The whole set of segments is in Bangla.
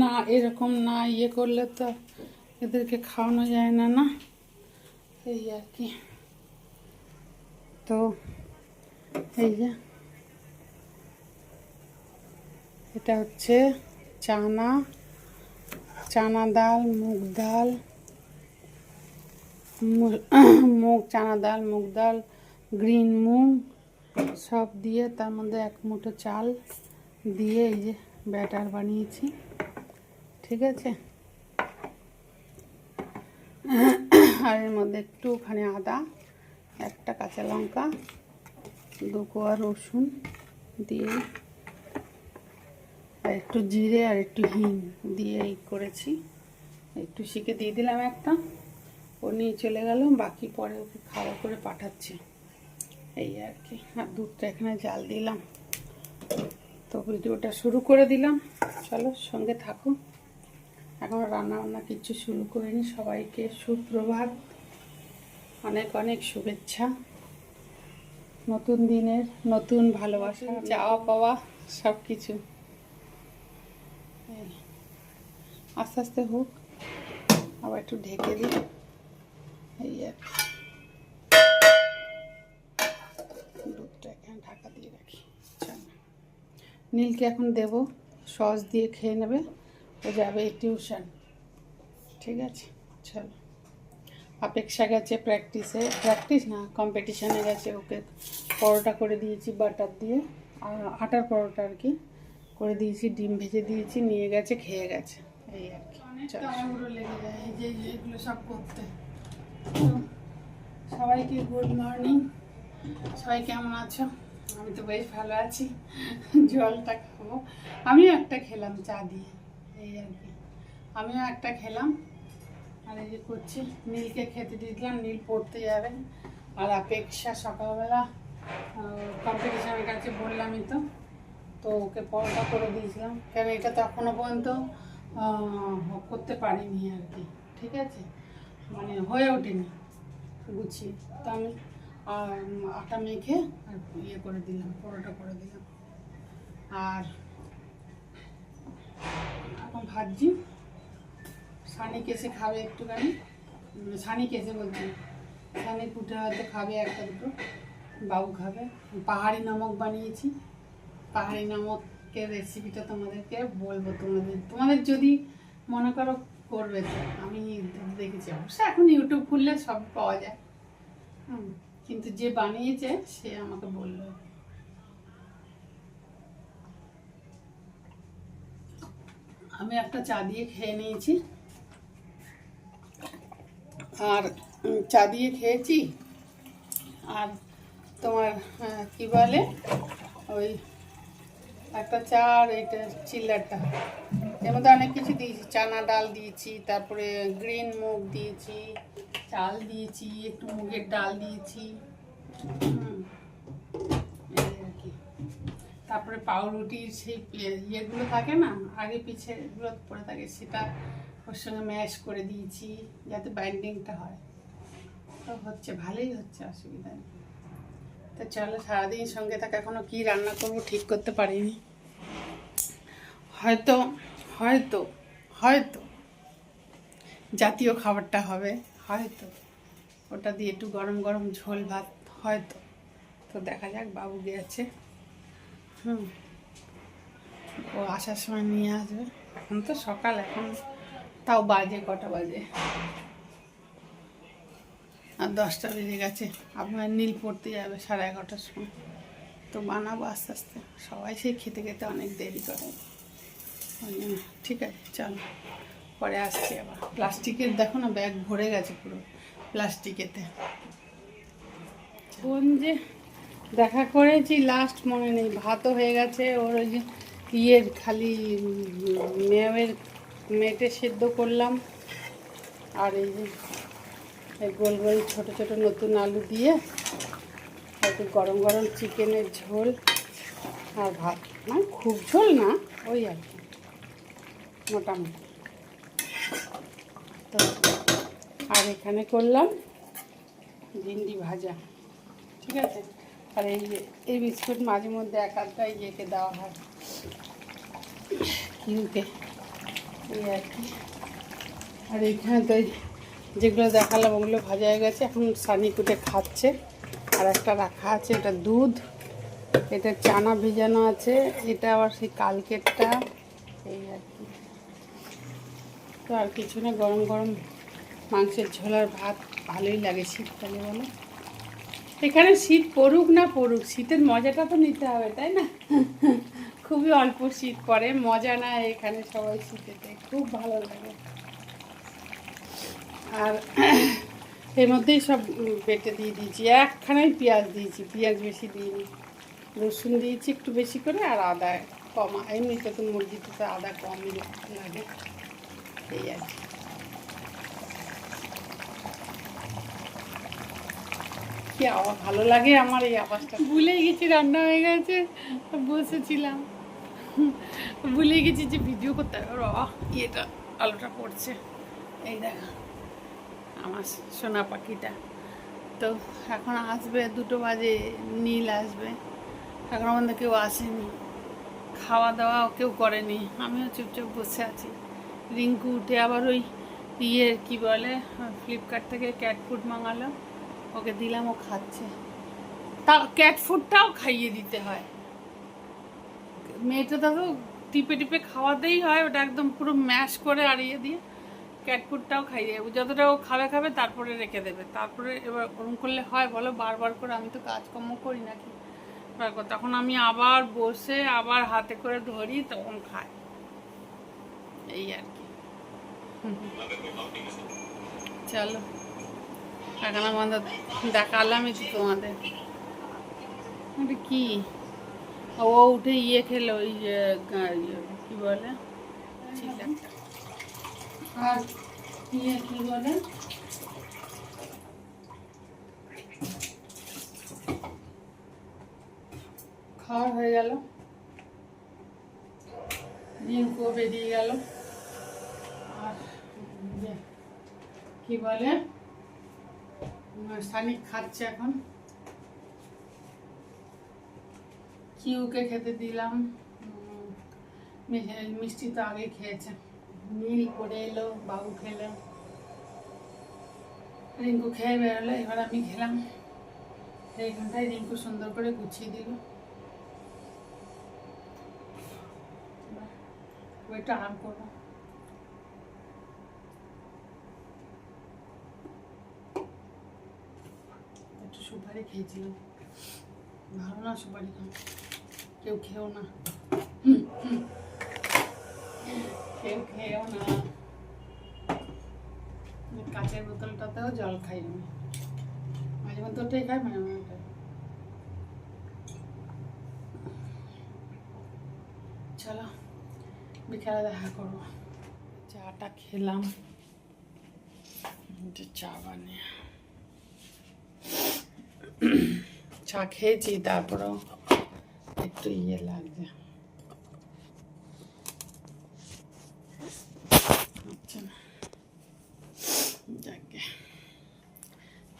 না, এরকম না ইয়ে করলে তো এদেরকে খাওয়ানো যায় না না? এই আর কি। তো, এই যে। এটা হচ্ছে চানা চানা ডাল, মুগ ডাল মুগ, চানা ডাল, মুগ ডাল, গ্রিন মুগ, সব দিয়ে তার মধ্যে এক মুঠো চাল দিয়ে এই যে ব্যাটার বানিয়েছি। ঠিক আছে? আর এর মধ্যে একটুখানি আদা, একটা কাঁচা লঙ্কা, দু কোয়া রসুন দিয়ে, আর একটু জিরে আর একটু হিং দিয়ে এই করেছি। একটু শিখে দিয়ে দিলাম একটা। ও নিয়ে চলে গেল, বাকি পরে ওকে খাওয়া করে পাঠাচ্ছে। এই আর কি। আর দুধটা এখানে জাল দিলাম। তো ভিডিওটা শুরু করে দিলাম। চলো সঙ্গে থাকো। এখন রান্না বান্না কিছু শুরু করিনি। সবাইকে সুপ্রভাত। অনেক অনেক শুভেচ্ছা। নতুন দিনের নতুন ভালোবাসা যাওয়া পাওয়া সব কিছু আস্তে আস্তে হোক। আবার একটু ঢেকে দিই। এই আর কি। দুধটা এখানে ঢাকা দিয়ে রাখি। নীলকে এখন দেব সস দিয়ে খেয়ে নেবে ও যাবে টিউশন। ঠিক আছে চলো। অপেক্ষা গেছে প্র্যাকটিসে প্র্যাকটিস না কম্পিটিশানে গেছে ওকে। পরোটা করে দিয়েছি বাটার দিয়ে আর আটার পরোটা আর কি। করে দিয়েছি ডিম ভেজে দিয়েছি নিয়ে গেছে খেয়ে গেছে। এই আর কি এগুলো সব করতে। সবাইকে গুড মর্নিং। সবাই কেমন আছো? আমি তো বেশ ভালো আছি। জলটা খাব। আমিও একটা খেলাম, চা দিয়ে। এই আর কি। আমিও একটা খেলাম। আর এই যে করছি, নীলকে খেতে দিয়ে দিলাম। নীল পড়তে যাবে। আর অপেক্ষা সকালবেলা কম্পিটিশনের কাছে বললামই তো। তো ওকে পরোটা করে দিয়েছিলাম। কেন এটা তো এখনও পর্যন্ত করতে পারিনি আর কি। ঠিক আছে? মানে হয়ে ওঠেনি। গুছিয়ে। তো আমি আর আটা মেখে আর ইয়ে করে দিলাম পরোটা করে দিলাম। আর এখন ভাবছি সানি কেসে খাবে একটুখানি। সানি কেসে বলছি। সানি কুটে হয়তো খাবে একটা দুটো বাবু খাবে। পাহাড়ি নমক বানিয়েছি। পাহাড়ি নমকের রেসিপিটা তোমাদেরকে বলব তোমাদের। তোমাদের যদি মনে করো করবে আমি দেখেছি। অবশ্য এখন ইউটিউব খুললে সব পাওয়া যায়। হুম, কিন্তু যে বানিয়েছে, সে আমাকে বলল। আমি একটা চা দিয়ে খেয়ে নিয়েছি। আর চা দিয়ে খেয়েছি। আর তোমার কি বলে? ওই একটা চা আর এইটা চিল্লারটা এর মধ্যে অনেক কিছু দিয়েছি। চানা ডাল দিয়েছি, তারপরে গ্রিন মুগ দিয়েছি। চাল দিয়েছি, একটু মুগের ডাল দিয়েছি। তারপরে পাউরুটির সেই ইয়েগুলো থাকে না, আগে পিছে এগুলো পড়ে থাকে, সেটা ওর সঙ্গে ম্যাশ করে দিয়েছি, যাতে বাইন্ডিংটা হয়। তো হচ্ছে, ভালোই হচ্ছে অসুবিধা নেই। তো চলো, সারাদিন সঙ্গে থাকা এখনও কী রান্না করব ঠিক করতে পারিনি। হয়তো হয়তো হয়তো জাতীয় খাবারটা হবে। হয়তো। ওটা দিয়ে একটু গরম গরম ঝোল ভাত হয়তো। তো দেখা যাক, বাবু গেছে। হুম। ও আসার সময় নিয়ে আসবে। এখন তো সকাল, এখন তাও বাজে কটা বাজে? আর দশটা বেজে গেছে। আপনার নীল পড়তে যাবে সাড়ে এগারোটার সময়। তো বানাবো আস্তে আস্তে। সবাই সেই খেতে খেতে অনেক দেরি করে। ঠিক আছে, চলো। পরে আসছি আবার। প্লাস্টিকের, দেখো না, ব্যাগ ভরে গেছে পুরো প্লাস্টিকেতে। কোন যে দেখা করেছি লাস্ট মনে নেই, ভাতও হয়ে গেছে, ওর ওই যে ইয়ের খালি মেয়ের মেটে সেদ্ধ করলাম, আর এই যে গোল গোল ছোটো ছোটো নতুন আলু দিয়ে একটু গরম গরম চিকেনের ঝোল আর ভাত। মানে খুব ঝোল না, ওই আর কি, মোটামুটি। তো আর এখানে করলাম ভিন্ডি ভাজা, ঠিক আছে? আর এই এই বিস্কুট মাঝে মধ্যে এক আধটা ইয়েকে দেওয়া হয়। কিউকে এই আর কি। আর এইখানে তো যেগুলো দেখালাম ওগুলো ভাজা হয়ে গেছে। এখন সানি কুটে খাচ্ছে। আর একটা রাখা আছে, এটা দুধ। এটা চানা ভেজানো আছে। এটা আবার সেই কালকেরটা। এই আর কি। তো আর কিছু না, গরম গরম মাংসের ঝোলার ভাত ভালোই লাগে শীতকালে বলো। এখানে শীত পড়ুক না পড়ুক, শীতের মজাটা তো নিতে হবে, তাই না? খুবই অল্প শীত পড়ে, মজা না এখানে সবাই শীতেতে খুব ভালো লাগে। আর এর মধ্যেই সব বেটে দিয়ে দিয়েছি, একখানাই পেঁয়াজ দিয়েছি, পেঁয়াজ বেশি দিইনি। রসুন দিয়েছি একটু বেশি করে আর আদা কম, এমনিতে তো মুরগিতে তো আদা কমই লাগে। এই আর কি। কি ভালো লাগে আমার এই আওয়াজটা? ভুলেই গেছি, রান্না হয়ে গেছে, বসেছিলাম। ভুলে গেছি যে ভিডিও করতে হবে। ইয়েটা, আলোটা পড়ছে এই দেখা, আমার সোনা পাখিটা। তো এখন আসবে, দুটো বাজে, নীল আসবে। এখন আমাদের কেউ আসেনি। খাওয়া দাওয়া কেউ করেনি। আমিও চুপচাপ বসে আছি। রিঙ্কু উঠে আবার ওই ইয়ে কি বলে ফ্লিপকার্ট থেকে ক্যাট ফুড মাঙালো। ওকে দিলাম, ও খাচ্ছে। তা ক্যাট ফুডটাও খাইয়ে দিতে হয়। মেয়েটা তো টিপে টিপে খাওয়াতেই হয়, ওটা একদম পুরো ম্যাশ করে আড়িয়ে দিয়ে ক্যাট ফুডটাও খাইয়ে দেবে যতটা ও খাবে খাবে, তারপরে রেখে দেবে। তারপরে এবার ওরম করলে হয়, বলো? বারবার করে আমি তো কাজকর্ম করি নাকি? তখন আমি আবার বসে, আবার হাতে করে ধরি, তখন খাই এই আর কি চলো এখন আমাদের দেখালামই তো তোমাদের এটা কি ও উঠে ইয়ে খেলো ওই যে কি বলে আর ইয়ে কি বলে খাওয়া হয়ে গেল রিঙ্কু বেরিয়ে গেল আর ইয়ে, কি বলে? শালিক খাচ্ছে এখন। কিউকে খেতে দিলাম। মিষ্টি তো আগে খেয়েছে। নীল করে এলো, বাবু খেলো। রিঙ্কু খেয়ে বেরোলো, এবার আমি খেলাম। এই ঘন্টায় রিঙ্কু সুন্দর করে গুছিয়ে দিল। ওইটা আরাম করব। সুপারি খেয়েছিলাম ভালো না সুপারি খাও কেউ খেও না। কেউ খেয়েও না। কাঁচের বোতলটাতেও জল খাই আমি। মাঝে মধ্যে ওটাই খাই, মাঝে মধ্যে চলো, বিকেলে দেখা করব। চাটা খেলাম। চা বানিয়ে। চা খেয়েছি তারপরেও একটু ইয়ে লাগছে। যাকে।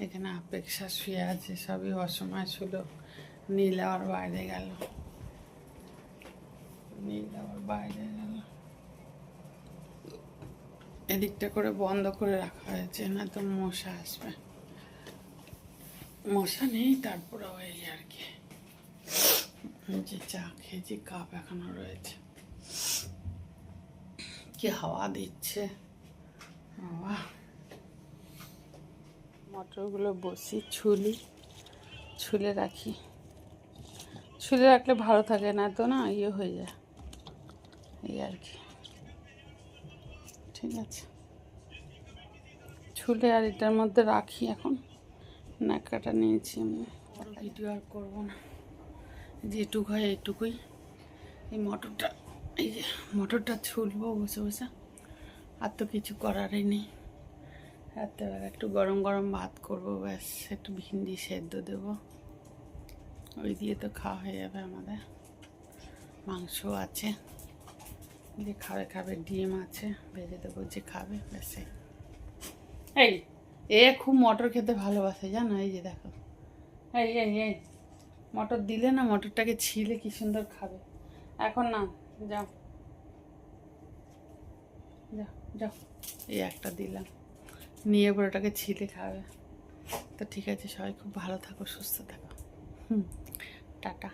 এখানে অপেক্ষা শুয়ে আছে, সবই অসময় ছিল নীল আবার বাইরে গেল। নীল আবার বাইরে গেল। এদিকটা করে বন্ধ করে রাখা হয়েছে, না তো মশা আসবে। মশা নেই, তারপরে ওই আর কি। যে চা খেয়েছি কাপ এখনও রয়েছে। কি হাওয়া দিচ্ছে। হাওয়া। মটরগুলো বসি, ছুলি, ছুলে রাখি। ছুলে রাখলে ভালো থাকে না তো না ইয়ে হয়ে যায়। এই আর কি। ঠিক আছে। ছুলে আর এটার মধ্যে রাখি এখন। নাকাটা নিয়েছি আমি ভিডিও আর করব না। যেটুকু হয় এটুকুই এই মটরটা, এই যে মটরটা ছুলবো বসে বসে। আর তো কিছু করারই নেই। রাত্রেবেলা একটু গরম গরম ভাত করব, ব্যাস। একটু ভিন্ডি সেদ্ধ দেবো। ওই দিয়ে তো খাওয়া হয়ে যাবে আমাদের। মাংস আছে। যে খাবে খাবে, ডিম আছে। ভেজে দেবো যে খাবে, ব্যাস। এই। এ খুব মটর খেতে ভালোবাসে, জানো? এই যে দেখো। এই এই এই। মটর দিলে না মটরটাকে ছিলে কি সুন্দর খাবে। এখন না যাও। যাও এই একটা দিলাম। নিয়ে ওটাকে ছিলে খাবে। তো ঠিক আছে, সবাই খুব ভালো থাকো, সুস্থ থাকো। হুম, টাটা।